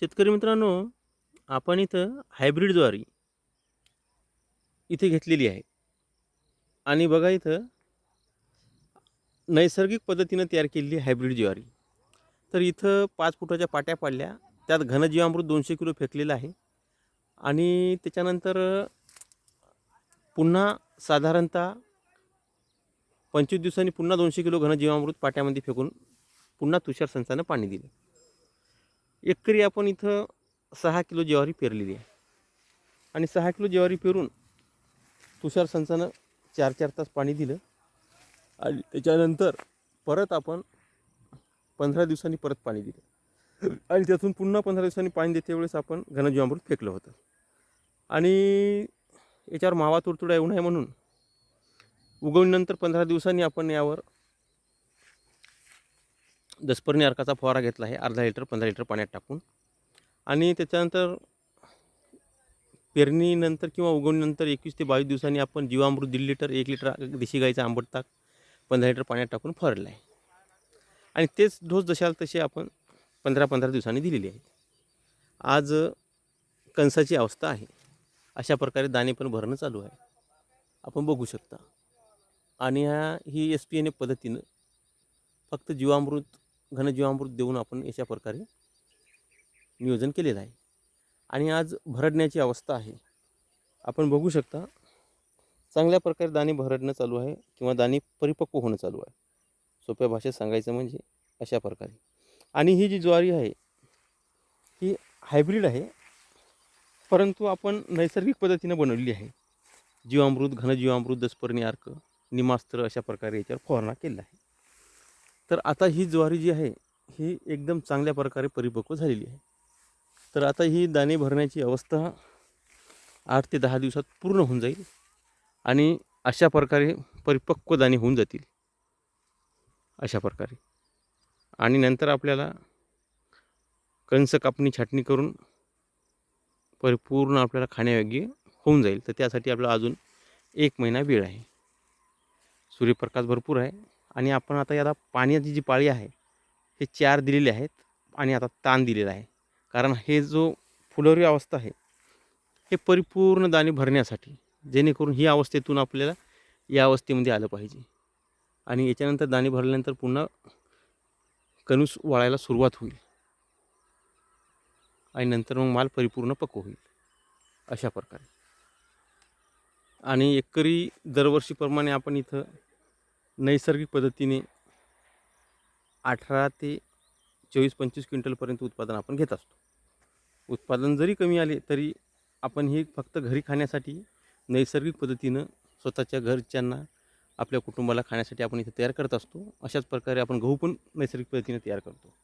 शेतकरी मित्रांनो आपण इथं हायब्रिड ज्वारी इथे घेतलेली आहे. आणि बघा इथं नैसर्गिक पद्धतीनं तयार केलेली हायब्रिड ज्वारी. तर इथं पाच फुटाच्या पाट्या पाडल्या. त्यात घनजीवामृत दोनशे किलो फेकलेलं आहे. आणि त्याच्यानंतर पुन्हा साधारणतः पंचवीस दिवसांनी पुन्हा दोनशे किलो घनजीवामृत पाट्यामध्ये फेकून पुन्हा तुषार संचानं पाणी दिलं. एकरी आपण इथं सहा किलो ज्वारी पेरलेली आहे. आणि सहा किलो ज्वारी पेरून तुषार संचानं चार चार तास पाणी दिलं. आणि त्याच्यानंतर परत आपण पंधरा दिवसांनी परत पाणी दिलं. आणि त्यातून पुन्हा पंधरा दिवसांनी पाणी देते वेळेस आपण घनजीवामृत फेकलं होतं. आणि याच्यावर मावा तुडतुडा येऊ नये म्हणून उगवणीनंतर पंधरा दिवसांनी आपण यावर दसपर्णी अर्काचा फवारा घेतला आहे. अर्धा लिटर पंधरा लिटर पाण्यात टाकून. आणि त्याच्यानंतर पेरणीनंतर किंवा उगवणीनंतर एकवीस ते बावीस दिवसांनी आपण जीवामृत दीड लिटर एक लिटर देशी गाईचा आंबट ताक पंधरा लिटर पाण्यात टाकून फवारलं आहे. आणि तेच डोस जशाल तसे आपण पंधरा पंधरा दिवसांनी दिलेली आहेत आज कणसाची अवस्था आहे. अशा प्रकारे दाणे पण भरणं चालू आहे. आपण बघू शकता. आणि ह्या ही एस पी एन ए पद्धतीनं फक्त जीवामृत घनजीवामृत देऊन आपण अशा प्रकारे नियोजन केलेलं आहे. आणि आज भरडण्याची अवस्था आहे. आपण बघू शकता चांगल्या प्रकारे दाणे भरडणं चालू आहे किंवा दाणे परिपक्व होणं चालू आहे. सोप्या भाषेत सांगायचं म्हणजे अशा प्रकारे. आणि ही जी ज्वारी आहे ही हायब्रिड आहे परंतु आपण नैसर्गिक पद्धतीनं बनवलेली आहे. जीवामृत घनजीवामृत दसपर्णी अर्क निमास्त्र अशा प्रकारे याच्यावर फवारणा केला आहे. तर आता ही ज्वारी जी आहे ही एकदम चांगल्या प्रकारे परिपक्व झालेली आहे. तर आता ही दाणे भरण्याची अवस्था आठ ते दहा दिवसात पूर्ण होऊन जाईल आणि अशा प्रकारे परिपक्व दाणे होऊन जातील. अशा प्रकारे. आणि नंतर आपल्याला कंस कापणी छाटणी करून परिपूर्ण आपल्याला खाण्यायोग्य होऊन जाईल. तर त्यासाठी आपला अजून एक महिना वेळ आहे. सूर्यप्रकाश भरपूर आहे. आणि आपण आता याला पाण्याची जी पाळी आहे हे चार दिलेले आहेत आणि आता ताण दिलेला आहे. कारण हे जो फुलवरी अवस्था आहे हे परिपूर्ण दाणे भरण्यासाठी जेणेकरून ही अवस्थेतून आपल्याला या अवस्थेमध्ये आलं पाहिजे. आणि याच्यानंतर दाणे भरल्यानंतर पुन्हा कणूस वाळायला सुरुवात होईल. आणि नंतर मग माल परिपूर्ण पक्व होईल. अशा प्रकारे. आणि एकरी दरवर्षीप्रमाणे आपण इथं नैसर्गिक पद्धतीने अठरा ते चोवीस पंचवीस क्विंटलपर्यंत उत्पादन आपण घेत असतो. उत्पादन जरी कमी आले तरी आपण हे फक्त घरी खाण्यासाठी नैसर्गिक पद्धतीनं स्वतःच्या घरच्यांना आपल्या कुटुंबाला खाण्यासाठी आपण इथे तयार करत असतो. अशाच प्रकारे आपण गहू पण नैसर्गिक पद्धतीने तयार करतो.